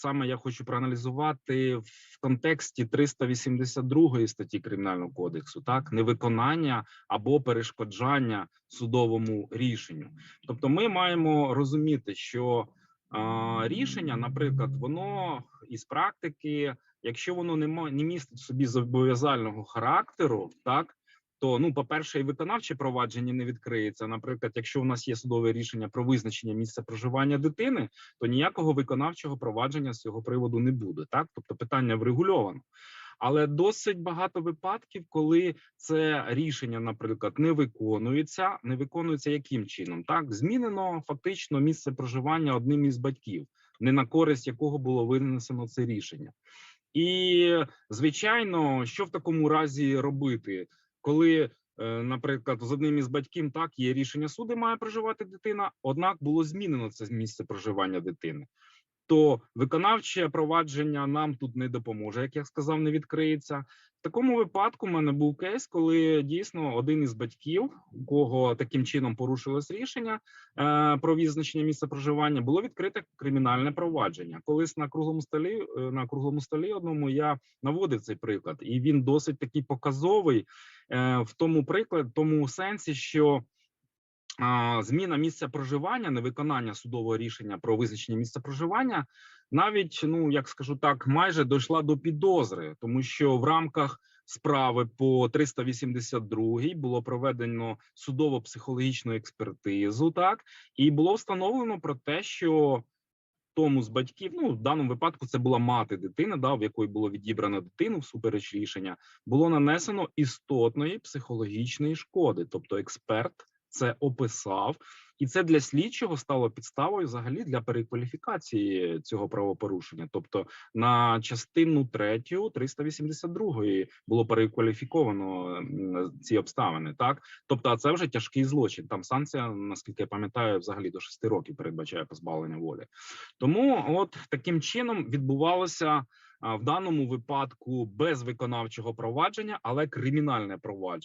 саме я хочу проаналізувати в контексті 382 статті кримінального кодексу, так невиконання або перешкоджання судовому рішенню. Тобто, ми маємо розуміти, що а, рішення, наприклад, воно із практики, якщо воно не містить собі зобов'язального характеру, так то ну, по-перше, і виконавче провадження не відкриється. Наприклад, якщо у нас є судове рішення про визначення місця проживання дитини, то ніякого виконавчого провадження з цього приводу не буде. Так, тобто питання врегульовано. Але досить багато випадків, коли це рішення, наприклад, не виконується. Не виконується яким чином? Так, змінено фактично місце проживання одним із батьків, не на користь якого було винесено це рішення. І звичайно, що в такому разі робити, коли, е, наприклад, з одним із батьків так є рішення суду, має проживати дитина, однак було змінено це місце проживання дитини. То виконавче провадження нам тут не допоможе, як я сказав, не відкриється. В такому випадку в мене був кейс, коли дійсно один із батьків, у кого таким чином порушилось рішення е, про визначення місця проживання, було відкрите кримінальне провадження. Колись на круглому столі е, на круглому столі одному я наводив цей приклад, і він досить такий показовий е, в тому приклад, тому сенсі, що зміна місця проживання, невиконання судового рішення про визначення місця проживання, навіть ну як скажу так, майже дійшла до підозри, тому що в рамках справи по 382 було проведено судово-психологічну експертизу, так? І було встановлено про те, що тому з батьків, ну в даному випадку це була мати дитини, да, в якої було відібрано дитину всупереч рішення, було нанесено істотної психологічної шкоди, тобто експерт це описав, і це для слідчого стало підставою взагалі для перекваліфікації цього правопорушення. Тобто на частину третю 382 було перекваліфіковано ці обставини. Так, тобто, це вже тяжкий злочин. Там санкція, наскільки я пам'ятаю, взагалі до 6 років передбачає позбавлення волі. Тому, от таким чином відбувалося в даному випадку без виконавчого провадження, але кримінальне провадження.